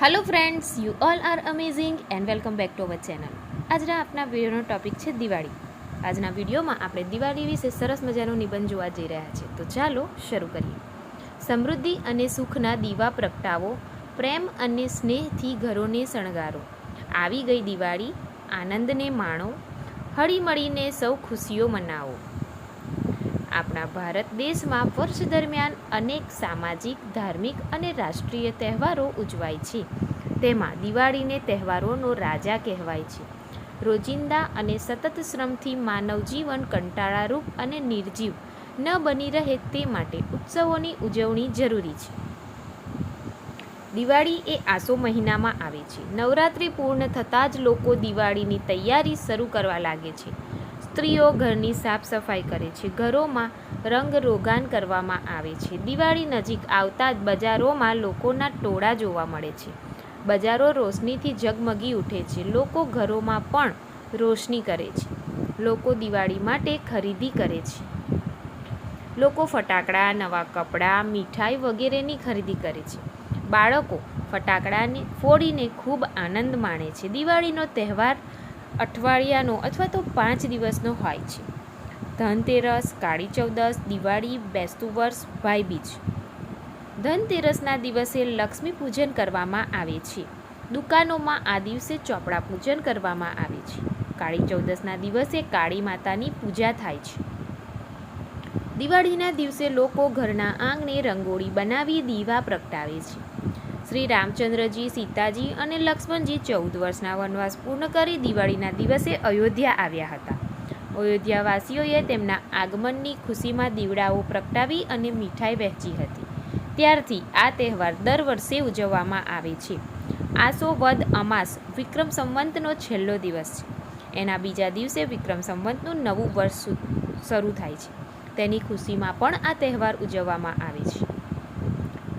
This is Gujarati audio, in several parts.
Hello friends you all are amazing and welcome back to our channel આજના આપના વિડીયોનો ટોપિક છે દિવાળી. આજના વિડીયોમાં આપણે દિવાળી વિશે સરસ મજાનો નિબંધ જોવા જઈ રહ્યા છીએ. તો ચાલો શરૂ કરીએ. સમૃદ્ધિ અને સુખના દીવા પ્રગટાવો, પ્રેમ અને સ્નેહથી ઘરોને શણગારો. આવી ગઈ દિવાળી આનંદને માણો, હળીમળીને સૌ ખુશીઓ મનાવો. આપણા ભારત દેશમાં વર્ષ દરમિયાન અનેક સામાજિક, ધાર્મિક અને રાષ્ટ્રીય તહેવારો ઉજવાય છે. તેમાં દિવાળીને તહેવારોનો રાજા કહેવાય છે. રોજિંદા અને સતત શ્રમથી માનવ જીવન કંટાળારૂપ અને નિર્જીવ, ન બની રહે તે માટે ઉત્સવોની ઉજવણી જરૂરી છે. દિવાળી એ આસો મહિનામાં આવે છે. નવરાત્રિ પૂર્ણ થતાં જ લોકો દિવાળીની તૈયારી શરૂ કરવા લાગે છે. સ્ત્રીઓ ઘરની સાફ સફાઈ કરે છે. ઘરોમાં રંગ રોગાન કરવામાં આવે છે. દિવાળી નજીક આવતા જ બજારોમાં લોકોના ટોળા જોવા મળે છે. બજારો રોશનીથી ઝગમગી ઉઠે છે. લોકો ઘરોમાં પણ રોશની કરે છે. લોકો દિવાળી માટે ખરીદી કરે છે. લોકો ફટાકડા, નવા કપડાં, મીઠાઈ વગેરેની ખરીદી કરે છે. બાળકો ફટાકડાને ફોડીને ખૂબ આનંદ માણે છે. દિવાળીનો તહેવાર અઠવાડિયાનો અથવા તો પાંચ દિવસનો હોય છે. ધનતેરસ, કાળી ચૌદસ, દિવાળી, બેસતું વર્ષ ભાઈબીજ ધનતેરસના દિવસે લક્ષ્મી પૂજન કરવામાં આવે છે. દુકાનોમાં આ દિવસે ચોપડા પૂજન કરવામાં આવે છે. કાળી ચૌદસના દિવસે કાળી માતાની પૂજા થાય છે. દિવાળીના દિવસે લોકો ઘરના આંગણે રંગોળી બનાવી દીવા પ્રગટાવે છે. શ્રી રામચંદ્રજી, સીતાજી અને લક્ષ્મણજી ચૌદ વર્ષના વનવાસ પૂર્ણ કરી દિવાળીના દિવસે અયોધ્યા આવ્યા હતા. અયોધ્યાવાસીઓએ તેમના આગમનની ખુશીમાં દીવડાઓ પ્રગટાવી અને મીઠાઈ વહેંચી હતી. ત્યારથી આ તહેવાર દર વર્ષે ઉજવવામાં આવે છે. આસો વદ અમાસ વિક્રમ સંવંતનો છેલ્લો દિવસ છે. એના બીજા દિવસે વિક્રમ સંવંતનું નવું વર્ષ શરૂ થાય છે. તેની ખુશીમાં પણ આ તહેવાર ઉજવવામાં આવે છે.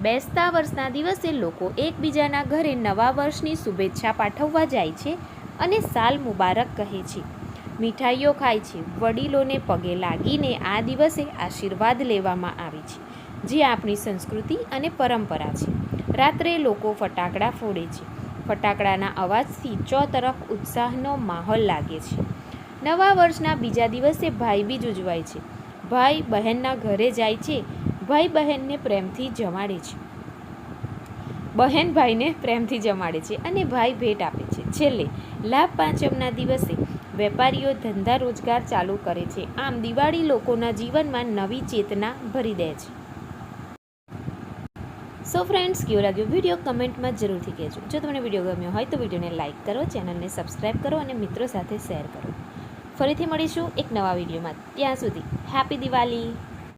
બેસતા વર્ષના દિવસે લોકો એકબીજાના ઘરે નવા વર્ષની શુભેચ્છા પાઠવવા જાય છે અને સાલ મુબારક કહે છે. મીઠાઈઓ ખાય છે. વડીલોને પગે લાગીને આ દિવસે આશીર્વાદ લેવામાં આવે છે, જે આપણી સંસ્કૃતિ અને પરંપરા છે. રાત્રે લોકો ફટાકડા ફોડે છે. ફટાકડાના અવાજથી ચોતરફ ઉત્સાહનો માહોલ લાગે છે. નવા વર્ષના બીજા દિવસે ભાઈબીજ ઉજવાય છે. ભાઈ બહેનના ઘરે જાય છે ભાઈ બહેનને પ્રેમથી જમાડે છે. બહેન ભાઈને પ્રેમથી જમાડે છે અને ભાઈ ભેટ આપે છે. છેલ્લે, લાભ પાંચમના દિવસે વેપારીઓ ધંધા રોજગાર ચાલુ કરે છે. આમ દિવાળી લોકોના જીવનમાં નવી ચેતના ભરી દે છે. સો ફ્રેન્ડ્સ કેવો લાગ્યો વીડિયો કમેન્ટમાં જરૂરથી કહેજો. જો તમને વીડિયો ગમ્યો હોય તો વિડીયોને લાઇક કરો, ચેનલને સબસ્ક્રાઈબ કરો અને મિત્રો સાથે શેર કરો. ફરીથી મળીશું એક નવા વિડીયોમાં ત્યાં સુધી હેપી દિવાળી!